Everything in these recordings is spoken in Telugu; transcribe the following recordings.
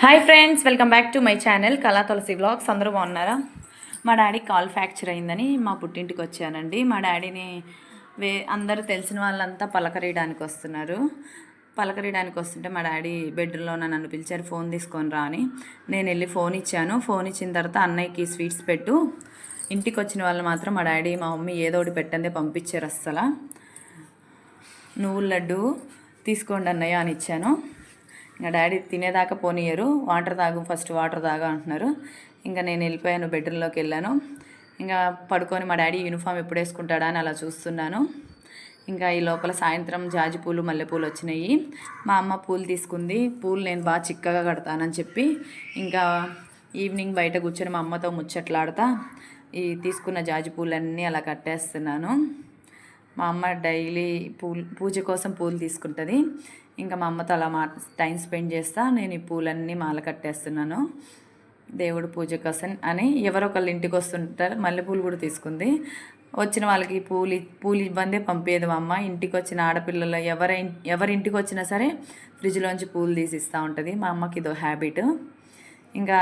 Hi friends welcome back to my channel Kala Tulasi blogs అందరూ బాగున్నారా? మా డాడీ కాల్ ఫ్రాక్చర్ అయిందని మా పుట్టింటికి వచ్చానండి. మా డాడీని వే అందరూ తెలిసిన వాళ్ళంతా పలకరీయడానికి వస్తున్నారు. పలకరీయడానికి వస్తుంటే మా డాడీ బెడ్రూమ్లో నన్ను పిలిచారు ఫోన్ తీసుకొని రా అని. నేను వెళ్ళి ఫోన్ ఇచ్చాను. ఫోన్ ఇచ్చిన తర్వాత అన్నయ్యకి స్వీట్స్ పెట్టు. ఇంటికి వచ్చిన వాళ్ళు మాత్రం మా డాడీ మా మమ్మీ ఏదో ఒకటి పెట్టందే పంపించారు అస్సలు. నువ్వుల లడ్డు తీసుకోండి అన్నయ్య అని ఇచ్చాను. ఇంకా డాడీ తినేదాకా పోనీయరు. వాటర్ తాగు ఫస్ట్ వాటర్ తాగా అంటున్నారు. ఇంకా నేను వెళ్ళిపోయాను బెడ్రూమ్లోకి వెళ్ళాను. ఇంకా పడుకొని మా డాడీ యూనిఫామ్ ఎప్పుడు వేసుకుంటాడా అని అలా చూస్తున్నాను. ఇంకా ఈ లోపల సాయంత్రం జాజి పూలు మల్లెపూలు వచ్చినాయి. మా అమ్మ పూలు తీసుకుంది. పూలు నేను బాగా చిక్కగా కడతానని చెప్పి ఇంకా ఈవినింగ్ బయట కూర్చొని మా అమ్మతో ముచ్చట్లాడతా ఈ తీసుకున్న జాజి పూలన్నీ అలా కట్టేస్తున్నాను. మా అమ్మ డైలీ పూలు పూజ కోసం పూలు తీసుకుంటుంది. ఇంకా మా అమ్మతో అలా మా టైం స్పెండ్ చేస్తా నేను ఈ పూలన్నీ మాల కట్టేస్తున్నాను. దేవుడు పూజ కోసం అని ఎవరో ఒకళ్ళు ఇంటికి వస్తుంటారు మల్లెపూలు కూడా తీసుకుంది. వచ్చిన వాళ్ళకి పూలు పూలు ఇబ్బందే పంపేది మా అమ్మ. ఇంటికి వచ్చిన ఆడపిల్లలు ఎవరి ఎవరి ఇంటికి వచ్చినా సరే ఫ్రిడ్జ్లోంచి పూలు తీసి ఇస్తూ ఉంటుంది. మా అమ్మకి ఇదో హ్యాబిట్. ఇంకా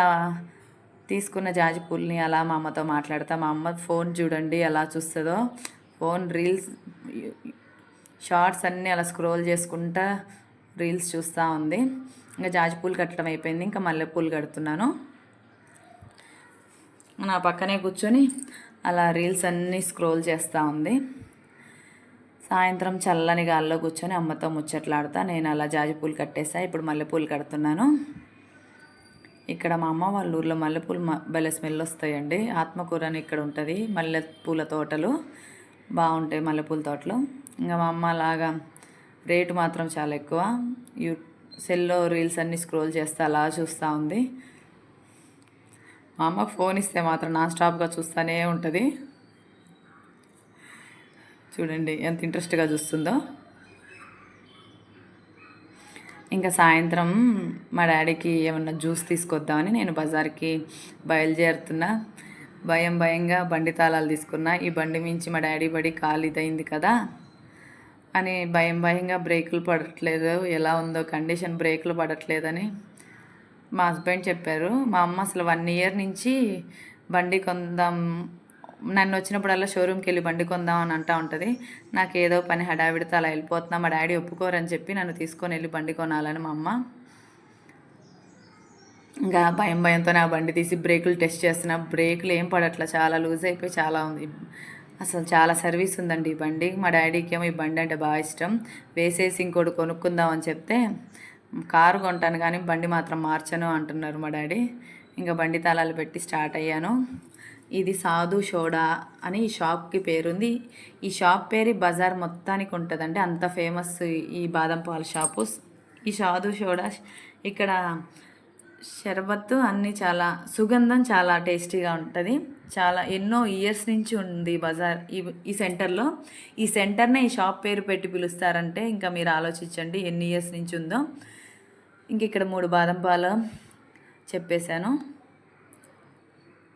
తీసుకున్న జాజి పూలని అలా మా అమ్మతో మాట్లాడతా. మా అమ్మ ఫోన్ చూడండి ఎలా చూస్తుందో ఫోన్ రీల్స్ షార్ట్స్ అన్నీ అలా స్క్రోల్ చేసుకుంటా రీల్స్ చూస్తూ ఉంది. ఇంకా జాజి పూలు కట్టడం అయిపోయింది. ఇంకా మల్లెపూలు కడుతున్నాను. నా పక్కనే కూర్చొని అలా రీల్స్ అన్నీ స్క్రోల్ చేస్తూ ఉంది. సాయంత్రం చల్లని గాల్లో కూర్చొని అమ్మతో ముచ్చట్లాడుతా. నేను అలా జాజి పూలు కట్టేసా. ఇప్పుడు మల్లెపూలు కడుతున్నాను. ఇక్కడ మా అమ్మ వాళ్ళ ఊర్లో మల్లెపూలు భలే స్మెల్ వస్తాయండి. ఆత్మకూర అని ఇక్కడ ఉంటుంది. మల్లెపూల తోటలు. బాగుంటాయి మల్లెపూల తోటలు. ఇంకా మా అమ్మ అలాగా రేటు మాత్రం చాలా ఎక్కువ. యూ సెల్లో రీల్స్ అన్నీ స్క్రోల్ చేస్తే అలా చూస్తూ ఉంది. మా అమ్మకు ఫోన్ ఇస్తే మాత్రం నాన్ స్టాప్గా చూస్తూనే ఉంటుంది. చూడండి ఎంత ఇంట్రెస్ట్గా చూస్తుందో. ఇంకా సాయంత్రం మా డాడీకి ఏమన్నా జ్యూస్ తీసుకొద్దామని నేను బజార్కి బయలుదేరుతున్నా. భయం భయంగా బండి తాళాలు తీసుకున్నా ఈ బండి మించి మా డాడీ బడి కాలు ఇదైంది కదా అని భయం భయంగా బ్రేకులు పడట్లేదు. ఎలా ఉందో కండిషన్ బ్రేకులు పడట్లేదని మా హస్బెండ్ చెప్పారు. మా అమ్మ అసలు వన్ ఇయర్ నుంచి బండి కొందాం నన్ను వచ్చినప్పుడల్లా షోరూమ్కి వెళ్ళి బండి కొందాం అని అంటూ ఉంటుంది. నాకు ఏదో పని హడావిడితో అలా వెళ్ళిపోతున్నా మా డాడీ ఒప్పుకోరని చెప్పి నన్ను తీసుకొని వెళ్ళి బండి కొనాలని మా అమ్మ ఇంకా భయం భయంతో నా బండి తీసి బ్రేకులు టెస్ట్ చేస్తున్నా. బ్రేకులు ఏం పడట్లా చాలా లూజ్ అయిపోయి చాలా ఉంది. అసలు చాలా సర్వీస్ ఉందండి ఈ బండి. మా డాడీకి ఏమో ఈ బండి అంటే బాగా ఇష్టం. వేసేసి ఇంకోటి కొనుక్కుందాం అని చెప్తే కారు కొంటాను కానీ బండి మాత్రం మార్చను అంటున్నారు మా డాడీ. ఇంకా బండి తాళాలు పెట్టి స్టార్ట్ అయ్యాను. ఇది సాధు సోడా అని ఈ షాప్కి పేరుంది. ఈ షాప్ పేరు బజార్ మొత్తానికి ఉంటుందండి. అంత ఫేమస్ ఈ బాదం పాల షాపు. ఈ సాధు సోడా ఇక్కడ షర్బత్తు అన్నీ చాలా సుగంధం చాలా టేస్టీగా ఉంటుంది. చాలా ఎన్నో ఇయర్స్ నుంచి ఉంది బజార్ ఈ ఈ సెంటర్లో. ఈ సెంటర్నే ఈ షాప్ పేరు పెట్టి పిలుస్తారంటే ఇంకా మీరు ఆలోచించండి ఎన్ని ఇయర్స్ నుంచి ఉందో. ఇంక ఇక్కడ మూడు బాదం పాలు చెప్పేశాను.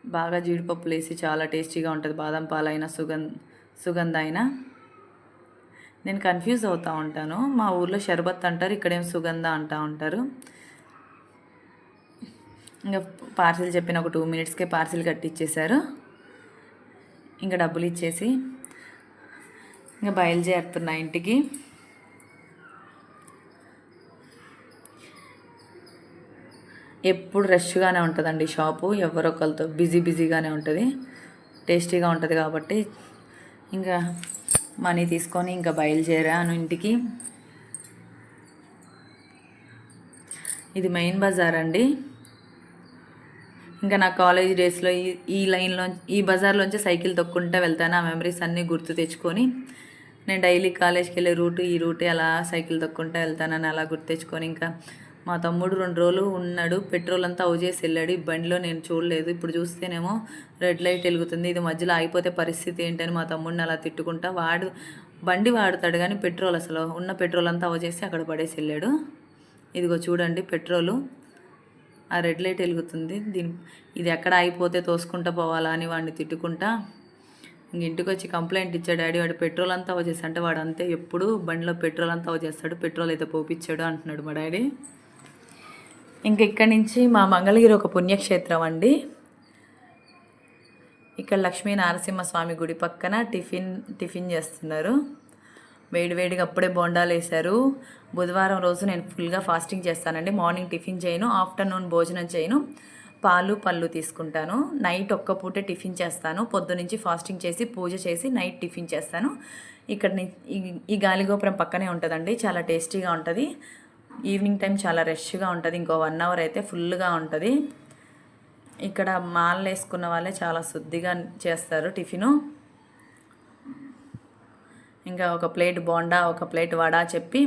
బాగా జీడిపప్పులు వేసి చాలా టేస్టీగా ఉంటుంది. బాదం పాలైనా సుగంధ సుగంధ అయినా నేను కన్ఫ్యూజ్ అవుతూ ఉంటాను. మా ఊర్లో షర్బత్ అంటారు ఇక్కడేం సుగంధ అంటూ ఉంటారు. ఇంకా పార్సిల్ చెప్పిన ఒక టూ మినిట్స్కే పార్సిల్ కట్టిచ్చేశారు ఇంకా డబ్బులు ఇచ్చేసి ఇంకా బయలుదేరుతున్నా ఇంటికి. ఎప్పుడు రష్గానే ఉంటుందండి షాపు ఎవరొకరితో బిజీ బిజీగానే ఉంటుంది. టేస్టీగా ఉంటుంది కాబట్టి ఇంకా మనీ తీసుకొని ఇంకా బయలుదేరాను ఇంటికి. ఇది మెయిన్ బజార్ అండి ఇంకా నా కాలేజ్ డేస్లో ఈ ఈ లైన్లో ఈ బజార్లోంచి సైకిల్ తొక్కుంటూ వెళ్తాను. ఆ మెమరీస్ అన్నీ గుర్తు తెచ్చుకొని నేను డైలీ కాలేజ్కి వెళ్ళే రూటు ఈ రూటే అలా సైకిల్ తొక్కుంటూ వెళ్తానని అలా గుర్తు తెచ్చుకొని ఇంకా మా తమ్ముడు రెండు రోజులు ఉన్నాడు. పెట్రోల్ అంతా చేసి వెళ్ళాడు. ఈ బండిలో నేను చూడలేదు. ఇప్పుడు చూస్తేనేమో రెడ్ లైట్ వెలుగుతుంది. ఇది మధ్యలో ఆగిపోతే పరిస్థితి ఏంటని మా తమ్ముడిని అలా తిట్టుకుంటా వాడు బండి వాడతాడు కానీ పెట్రోల్ అసలు ఉన్న పెట్రోల్ అంతా చేసి అక్కడ పడేసి వెళ్ళాడు. ఇదిగో చూడండి పెట్రోలు ఆ రెడ్ లైట్ వెలుగుతుంది. దీని ఇది ఎక్కడ ఆగిపోతే తోసుకుంటా పోవాలా అని వాడిని తిట్టుకుంటా ఇంక ఇంటికి వచ్చి కంప్లైంట్ ఇచ్చాడు. డాడీ వాడు పెట్రోల్ అంతా వచ్చేసి అంటే వాడు అంతే ఎప్పుడు బండిలో పెట్రోల్ అంతా వచ్చేస్తాడు పెట్రోల్ అయితే పోపించాడు అంటున్నాడు మా డాడీ. ఇంక ఇక్కడి నుంచి మా మంగళగిరి ఒక పుణ్యక్షేత్రం అండి. ఇక్కడ లక్ష్మీ నరసింహస్వామి గుడి పక్కన టిఫిన్ టిఫిన్ చేస్తున్నారు. వేడివేడిగా అప్పుడే బోండాలు వేశారు. బుధవారం రోజు నేను ఫుల్గా ఫాస్టింగ్ చేస్తానండి. మార్నింగ్ టిఫిన్ చేయను ఆఫ్టర్నూన్ భోజనం చేయను. పాలు పళ్ళు తీసుకుంటాను. నైట్ ఒక్క పూటే టిఫిన్ చేస్తాను. పొద్దు నుంచి ఫాస్టింగ్ చేసి పూజ చేసి నైట్ టిఫిన్ చేస్తాను. ఇక్కడ ఈ- ఈ గాలిగోపురం పక్కనే ఉంటుందండి. చాలా టేస్టీగా ఉంటుంది. ఈవినింగ్ టైం చాలా రష్గా ఉంటుంది. ఇంకో వన్ అవర్ అయితే ఫుల్గా ఉంటుంది. ఇక్కడ మాలలు వేసుకున్న వాళ్ళే చాలా శుద్ధిగా చేస్తారు టిఫిను. ఇంకా ఒక ప్లేట్ బోండా ఒక ప్లేట్ వడ చెప్పి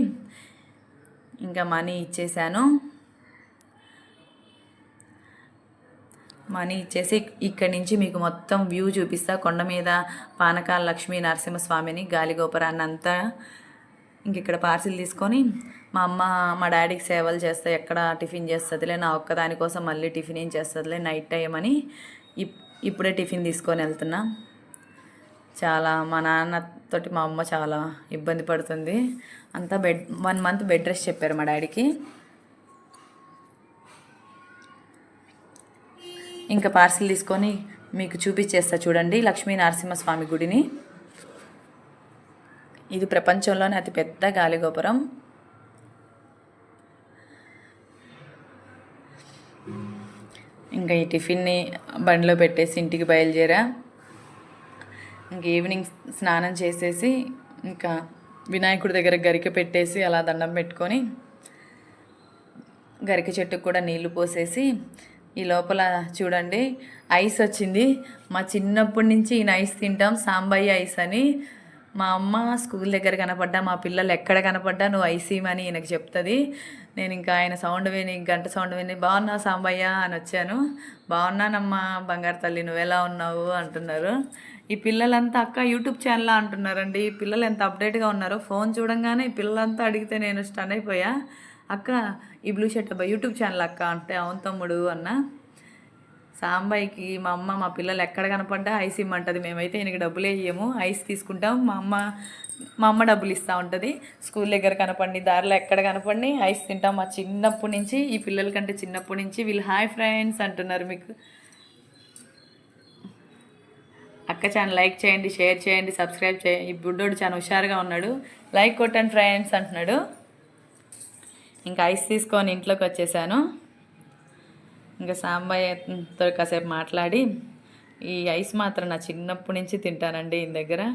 ఇంకా మనీ ఇచ్చేసాను. మనీ ఇచ్చేసి ఇక్కడి నుంచి మీకు మొత్తం వ్యూ చూపిస్తా. కొండ మీద పానకాల లక్ష్మీ నరసింహస్వామిని గాలిగోపురాన్ని అంతా ఇంక ఇక్కడ పార్సిల్ తీసుకొని మా అమ్మ మా డాడీకి సేవలు చేస్తా ఎక్కడ టిఫిన్ చేస్తుందిలే నా ఒక్కదానికోసం మళ్ళీ టిఫిన్ ఏం చేస్తుందిలే నైట్ టైం అని ఇప్ ఇప్పుడే టిఫిన్ తీసుకొని వెళ్తున్నా. చాలా మా నాన్నతోటి మా అమ్మ చాలా ఇబ్బంది పడుతుంది. అంతా bed one month bed rest చెప్పారు మా డాడీకి. ఇంకా పార్సిల్ తీసుకొని మీకు చూపించేస్తా చూడండి లక్ష్మీ నరసింహస్వామి గుడిని. ఇది ప్రపంచంలోనే అతి పెద్ద గాలిగోపురం ఇంకా ఈ టిఫిన్ని బండిలో పెట్టేసి ఇంటికి బయలుదేరా. ఇంక ఈవినింగ్ స్నానం చేసేసి ఇంకా వినాయకుడి దగ్గర గరిక పెట్టేసి అలా దండం పెట్టుకొని గరిక చెట్టుకు కూడా నీళ్ళు పోసేసి ఈ లోపల చూడండి ఐస్ వచ్చింది. మా చిన్నప్పటి నుంచి ఈయన ఐస్ తింటాం. సాంబయ్య ఐస్ అని మా అమ్మ స్కూల్ దగ్గర కనపడ్డా మా పిల్లలు ఎక్కడ కనపడ్డా నువ్వు ఐసీమని ఈయనకు చెప్తుంది. నేను ఇంకా ఆయన సౌండ్ విని గంట సౌండ్ విని బాగున్నా సాంబయ్య అని వచ్చాను. బాగున్నానమ్మా బంగారు తల్లి నువ్వు ఎలా ఉన్నావు అంటున్నారు. ఈ పిల్లలంతా అక్క యూట్యూబ్ ఛానల్ అంటున్నారండి. ఈ పిల్లలు ఎంత అప్డేట్గా ఉన్నారో ఫోన్ చూడంగానే ఈ పిల్లలంతా అడిగితే నేను స్టన్ అయిపోయా అక్క ఈ బ్లూ షర్ట్ అబ్బాయి యూట్యూబ్ ఛానల్ అక్క అంటే అవును తమ్ముడు అన్న. సాంబాయికి మా అమ్మ మా పిల్లలు ఎక్కడ కనపడ్డా ఐస్ ఇమ్మంటుంది. మేమైతే ఈయనకి డబ్బులు వేయము ఐస్ తీసుకుంటాం. మా అమ్మ మా అమ్మ డబ్బులు ఇస్తూ ఉంటుంది. స్కూల్ దగ్గర కనపడి దారిలో ఎక్కడ కనపడి ఐస్ తింటాం మా చిన్నప్పటి నుంచి. ఈ పిల్లల కంటే చిన్నప్పటి నుంచి వీళ్ళు హాయ్ ఫ్రెండ్స్ అంటున్నారు మీకు. అక్క ఛానల్ లైక్ చేయండి షేర్ చేయండి సబ్స్క్రైబ్ చేయండి. ఈ బుడ్డోడు చాలా హుషారుగా ఉన్నాడు. లైక్ కొట్టండి ఫ్రెండ్స్ అంటున్నాడు. ఇంకా ఐస్ తీసుకొని ఇంట్లోకి వచ్చేసాను. ఇంకా సాంబయ్యతో కాసేపు మాట్లాడి ఈ ఐస్ మాత్రం నా చిన్నప్పటి నుంచి తింటానండి ఈ దగ్గర.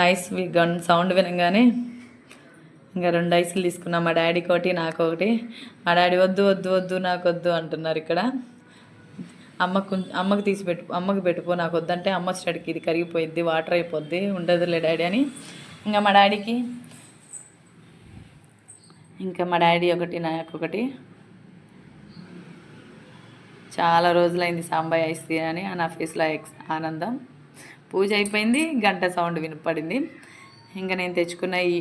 ఐస్ వి- గన్ సౌండ్ వినగానే ఇంకా రెండు ఐస్లు తీసుకున్నాం మా డాడీకి ఒకటి నాకు ఒకటి. మా డాడీ వద్దు వద్దు వద్దు నాకు వద్దు అంటున్నారు ఇక్కడ. అమ్మకు అమ్మకు తీసి పెట్టు అమ్మకి పెట్టుకో నాకు వద్దంటే అమ్మ వచ్చేటికి ఇది కరిగిపోయిద్ది వాటర్ అయిపోద్ది ఉండదులే డాడీ అని. ఇంకా మా డాడీకి ఇంకా మా డాడీ ఒకటి నాకు ఒకటి. చాలా రోజులైంది సాంబాయి ఐస్ తినని నా ఫేస్లో ఎక్స్ ఆనందం. పూజ అయిపోయింది గంట సౌండ్ వినపడింది. ఇంకా నేను తెచ్చుకున్న ఈ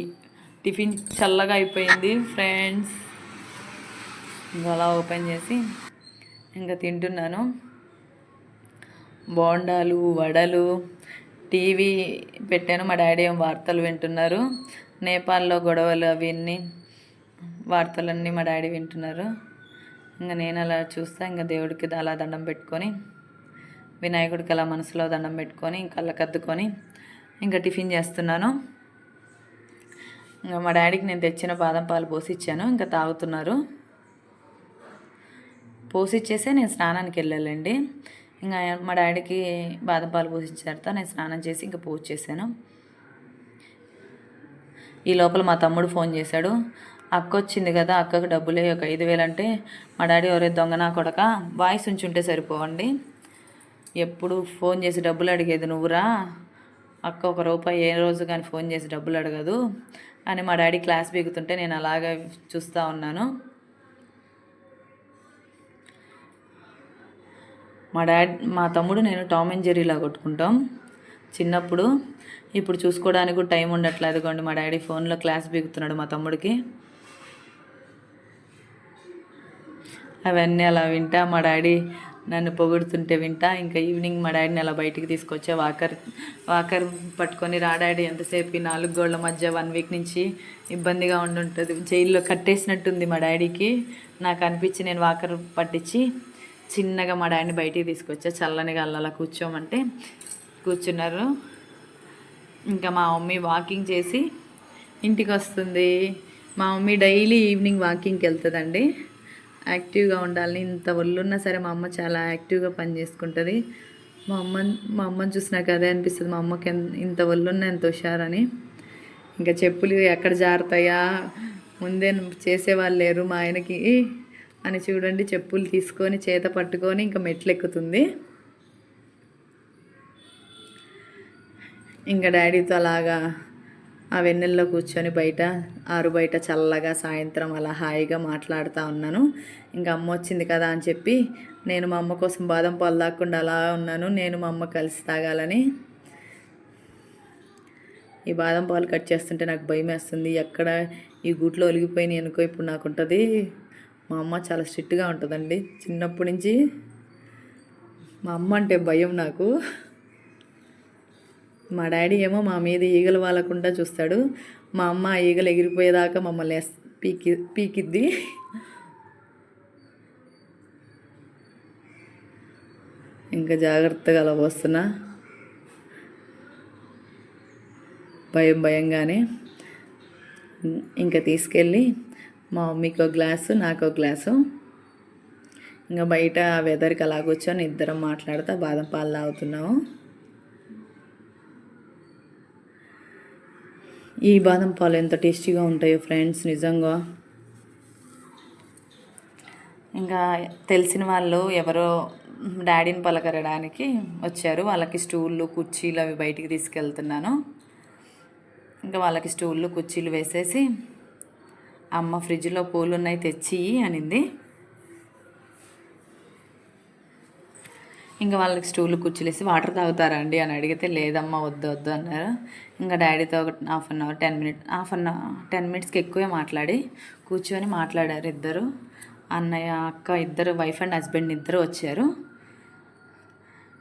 టిఫిన్ చల్లగా అయిపోయింది ఫ్రెండ్స్. ఇంకా అలా ఓపెన్ చేసి ఇంకా తింటున్నాను. బోండాలు వడలు టీవీ పెట్టాను. మా డాడీ ఏం వార్తలు వింటున్నారు. నేపాల్లో గొడవలు అవన్నీ వార్తలన్నీ మా డాడీ వింటున్నారు. ఇంకా నేను అలా చూస్తా ఇంకా దేవుడికి అలా దండం పెట్టుకొని వినాయకుడికి అలా మనసులో దండం పెట్టుకొని ఇంకా కళ్ళకద్దుకొని ఇంకా టిఫిన్ చేస్తున్నాను. ఇంకా మా డాడీకి నేను తెచ్చిన బాదం పాలు పోసి ఇచ్చాను. ఇంకా తాగుతున్నారు. పోసిచ్చేసే నేను స్నానానికి వెళ్ళాలండి. ఇంకా మా డాడీకి బాదం పాలు పోసిచ్చిన తర్వాత నేను స్నానం చేసి ఇంకా పూజ చేశాను ఈ లోపల మా తమ్ముడు ఫోన్ చేశాడు. అక్క వచ్చింది కదా అక్కకు డబ్బులే ఒక ఐదు వేలు అంటే మా డాడీ ఎవరే దొంగ నా కొడక వాయిస్ ఉంచుంటే సరిపోవండి. ఎప్పుడు ఫోన్ చేసి డబ్బులు అడిగేది నువ్వురా? అక్క ఒక రూపాయి ఏ రోజు కానీ ఫోన్ చేసి డబ్బులు అడగదు అని మా డాడీ క్లాస్ బీగుతుంటే నేను అలాగే చూస్తూ ఉన్నాను. మా డాడ్ మా తమ్ముడు నేను టామ్ అండ్ జెర్రీలా కొట్టుకుంటాం. చిన్నప్పుడు ఇప్పుడు చూసుకోవడానికి కూడా టైం ఉండట్లేదు. కొండి మా డాడీ ఫోన్లో క్లాస్ బీగుతున్నాడు మా తమ్ముడికి. అవన్నీ అలా వింటా. మా డాడీ నన్ను పొగుడుతుంటే వింటా. ఇంకా ఈవినింగ్ మా డాడీని అలా బయటికి తీసుకొచ్చే. వాకర్ వాకర్ పట్టుకొని రా డాడీ ఎంతసేపు? ఈ నాలుగు గోళ్ళ మధ్య వన్ వీక్ నుంచి ఇబ్బందిగా ఉండుంటుంది. జైల్లో కట్టేసినట్టుంది మా డాడీకి. నాకు అనిపించి నేను వాకర్ పట్టించి చిన్నగా మా డాడీని బయటికి తీసుకొచ్చా చల్లని అలా కూర్చోమంటే కూర్చున్నారు. ఇంకా మా మమ్మీ వాకింగ్ చేసి ఇంటికి వస్తుంది. మా మమ్మీ డైలీ ఈవినింగ్ వాకింగ్కి వెళ్తుందండి. యాక్టివ్గా ఉండాలని ఇంత ఒళ్ళున్నా సరే మా అమ్మ చాలా యాక్టివ్గా పని చేసుకుంటుంది. మా అమ్మ మా అమ్మని చూసినాక అదే అనిపిస్తుంది మా అమ్మకి ఇంత ఒళ్ళున్నా ఎంత హుషారని. ఇంకా చెప్పులు ఎక్కడ జారుతాయా? ముందే చేసేవాళ్ళు లేరు మా ఆయనకి. అని చూడండి చెప్పులు తీసుకొని చేత పట్టుకొని ఇంకా మెట్లు ఎక్కుతుంది ఇంకా డాడీతో అలాగా ఆ వెన్నెల్లో కూర్చొని బయట ఆరు బయట చల్లగా సాయంత్రం అలా హాయిగా మాట్లాడుతూ ఉన్నాను. ఇంకా అమ్మ వచ్చింది కదా అని చెప్పి నేను మా అమ్మ కోసం బాదం పాలు తాకుండా అలా ఉన్నాను నేను మా అమ్మ కలిసి తాగాలని. ఈ బాదం పాలు కట్ చేస్తుంటే నాకు భయం వేస్తుంది ఎక్కడ ఈ గూట్లో ఒలిగిపోయినాయి అనుకో ఇప్పుడు నాకు ఉంటుంది. మా అమ్మ చాలా స్ట్రిక్ట్గా ఉంటుందండి. చిన్నప్పటి నుంచి మా అమ్మ అంటే భయం నాకు. మా డాడీ ఏమో మా మీద ఈగలు వాలకుండా చూస్తాడు. మా అమ్మ ఈగలు ఎగిరిపోయేదాకా మమ్మల్ని ఎస్- పీకి పీకిద్ది. ఇంకా జాగ్రత్తగా అలా వస్తున్నా. భయం భయంగానే. ఇంకా తీసుకెళ్ళి మా మమ్మీకి ఒక గ్లాసు నాకు ఒక గ్లాసు. ఇంకా బయట వెదర్కి అలా కూర్చొని ఇద్దరం మాట్లాడుతూ బాదం పాలు తాగుతున్నాము. ఈ బాదం పాలు ఎంత టేస్టీగా ఉంటాయో ఫ్రెండ్స్ నిజంగా. ఇంకా తెలిసిన వాళ్ళు ఎవరో డాడీని పలకరడానికి వచ్చారు. వాళ్ళకి స్టూళ్ళు కుర్చీలు అవి బయటికి తీసుకెళ్తున్నాను. ఇంకా వాళ్ళకి స్టూళ్ళు కుర్చీలు వేసేసి అమ్మ ఫ్రిడ్జ్లో పూలు ఉన్నాయి తెచ్చి అనింది. ఇంకా వాళ్ళకి స్టూలు కూర్చులేసి వాటర్ తాగుతారా అండి అని అడిగితే లేదమ్మా వద్దు వద్దు అన్నారు. ఇంకా డాడీతో ఒక half an hour ten minute half an hour ten మినిట్స్కి ఎక్కువే మాట్లాడి కూర్చొని మాట్లాడారు ఇద్దరు. అన్నయ్య అక్క ఇద్దరు వైఫ్ అండ్ హస్బెండ్ ఇద్దరు వచ్చారు.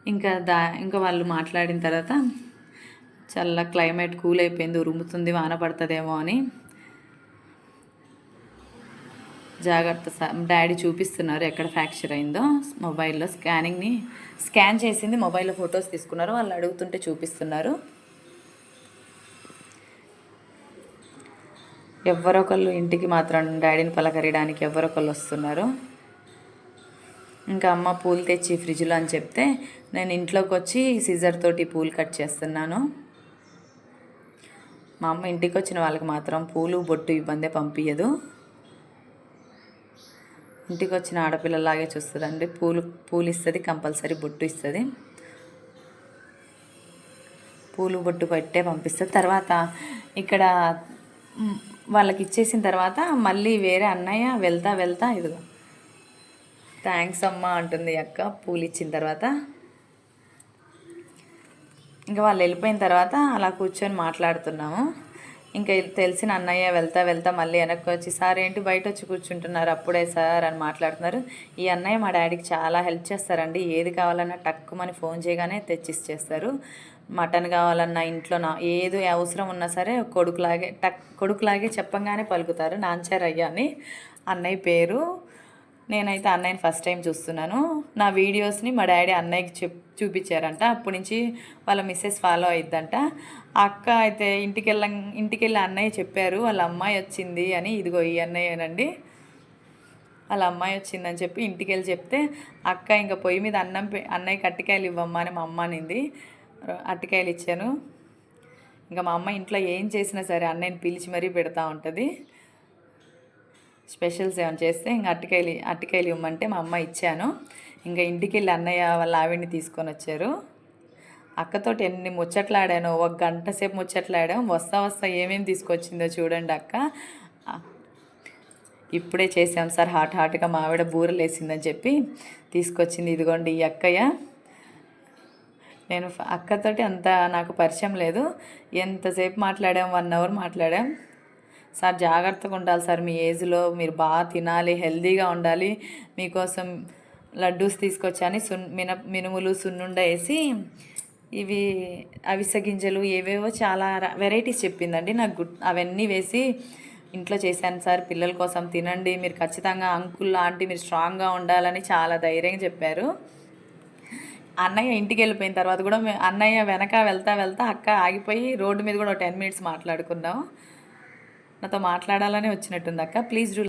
ఇంకా దా ఇంకా వాళ్ళు మాట్లాడిన తర్వాత చల్ల క్లైమేట్ కూల్ అయిపోయింది ఉరుముతుంది వాన పడుతుందేమో అని జాగ్రత్త డాడీ చూపిస్తున్నారు ఎక్కడ ఫ్రాక్చర్ అయిందో. మొబైల్లో స్కానింగ్ని స్కాన్ చేసింది మొబైల్లో ఫొటోస్ తీసుకున్నారు. వాళ్ళు అడుగుతుంటే చూపిస్తున్నారు. ఎవరొకళ్ళు ఇంటికి మాత్రం డాడీని పలకరియడానికి ఎవరొకళ్ళు వస్తున్నారు. ఇంకా అమ్మ పూలు తెచ్చి ఫ్రిడ్జ్లో అని చెప్తే నేను ఇంట్లోకి వచ్చి సిజర్ తోటి పూలు కట్ చేస్తున్నాను. మా అమ్మ ఇంటికి వచ్చిన వాళ్ళకి మాత్రం పూలు బొట్టు ఇబ్బందే పంపించదు ఇంటికి వచ్చిన ఆడపిల్లలాగే చూస్తుందండి. పూలు పూలు ఇస్తుంది కంపల్సరీ బొట్టు ఇస్తుంది. పూలు బొట్టు పెట్టే పంపిస్తుంది. తర్వాత ఇక్కడ వాళ్ళకి ఇచ్చేసిన తర్వాత మళ్ళీ వేరే అన్నయ్య వెళ్తా వెళ్తా ఇదిగో. థ్యాంక్స్ అమ్మా అంటుంది అక్క పూలు ఇచ్చిన తర్వాత. ఇంకా వాళ్ళు వెళ్ళిపోయిన తర్వాత అలా కూర్చొని మాట్లాడుతున్నాము. ఇంకా తెలిసిన అన్నయ్య వెళ్తా వెళ్తా మళ్ళీ వెనక్కి వచ్చి సార్ ఏంటి బయట వచ్చి కూర్చుంటున్నారు? అప్పుడే సార్ అని మాట్లాడుతున్నారు. ఈ అన్నయ్య మా డాడీకి చాలా హెల్ప్ చేస్తారండి. ఏది కావాలన్నా టక్కుమని ఫోన్ చేయగానే తెచ్చిచ్చేస్తారు. మటన్ కావాలన్నా ఇంట్లో నా ఏది అవసరం ఉన్నా సరే కొడుకులాగే టక్ కొడుకులాగే చెప్పంగానే పలుకుతారు. నాంచారయ్య అని. అన్నయ్య పేరు నేనైతే అన్నయ్యని ఫస్ట్ టైం చూస్తున్నాను. నా వీడియోస్ని మా డాడీ అన్నయ్యకి చెప్ చూపించారంట. అప్పటి నుంచి వాళ్ళ మిస్సెస్ ఫాలో అయిద్దంట. అక్క అయితే ఇంటికి వెళ్ళ ఇంటికి వెళ్ళి అన్నయ్య చెప్పారు వాళ్ళ అమ్మాయి వచ్చింది అని. ఇదిగో ఈ అన్నయ్యనండి. వాళ్ళ అమ్మాయి వచ్చిందని చెప్పి ఇంటికి వెళ్ళి చెప్తే అక్క ఇంకా పొయ్యి మీద అన్నం పె- అన్నయ్యకి అట్టికాయలు ఇవ్వమ్మా అని మా అమ్మ అనింది. అట్టికాయలు ఇచ్చాను. ఇంకా మా అమ్మ ఇంట్లో ఏం చేసినా సరే అన్నయ్యని పిలిచి మరీ పెడతా ఉంటుంది. స్పెషల్స్ ఏమైనా చేస్తే ఇంకా అట్టికాయలు అట్టికాయలు ఇవ్వమంటే మా అమ్మ ఇచ్చాను. ఇంకా ఇంటికి వెళ్ళి అన్నయ్య వాళ్ళ ఆవిడ్ని తీసుకొని వచ్చారు. అక్కతోటి ఎన్ని ముచ్చట్లాడాను ఒక గంట సేపు ముచ్చట్లాడాం వస్తా వస్తా ఏమేమి తీసుకొచ్చిందో చూడండి అక్క. ఇప్పుడే చేసాం సార్ హాట్ హాట్గా మా ఆవిడ బూరెలు వేసిందని చెప్పి తీసుకొచ్చింది. ఇదిగోండి ఈ అక్కయ్య. నేను అక్కతోటి అంత నాకు పరిచయం లేదు. ఎంతసేపు మాట్లాడాం? వన్ అవర్ మాట్లాడాం. సార్ జాగ్రత్తగా ఉండాలి సార్. మీ ఏజ్లో మీరు బాగా తినాలి హెల్దీగా ఉండాలి. మీకోసం లడ్డూస్ తీసుకొచ్చాని సున్ మిన మినుములు సున్నుండ వేసి ఇవి అవిసె గింజలు ఏవేవో చాలా వెరైటీస్ చెప్పిందండి. నాకు గుడ్ అవన్నీ వేసి ఇంట్లో చేశాను సార్. పిల్లల కోసం తినండి. మీరు ఖచ్చితంగా అంకుల్ లాంటి మీరు స్ట్రాంగ్గా ఉండాలని చాలా ధైర్యంగా చెప్పారు. అన్నయ్య ఇంటికి వెళ్ళిపోయిన తర్వాత కూడా మే- అన్నయ్య వెనక వెళ్తా వెళ్తా అక్క ఆగిపోయి రోడ్డు మీద కూడా ఒక టెన్ మినిట్స్ మాట్లాడుకున్నాం. నాతో మాట్లాడాలని వచ్చినట్టుంది అక్క. Please do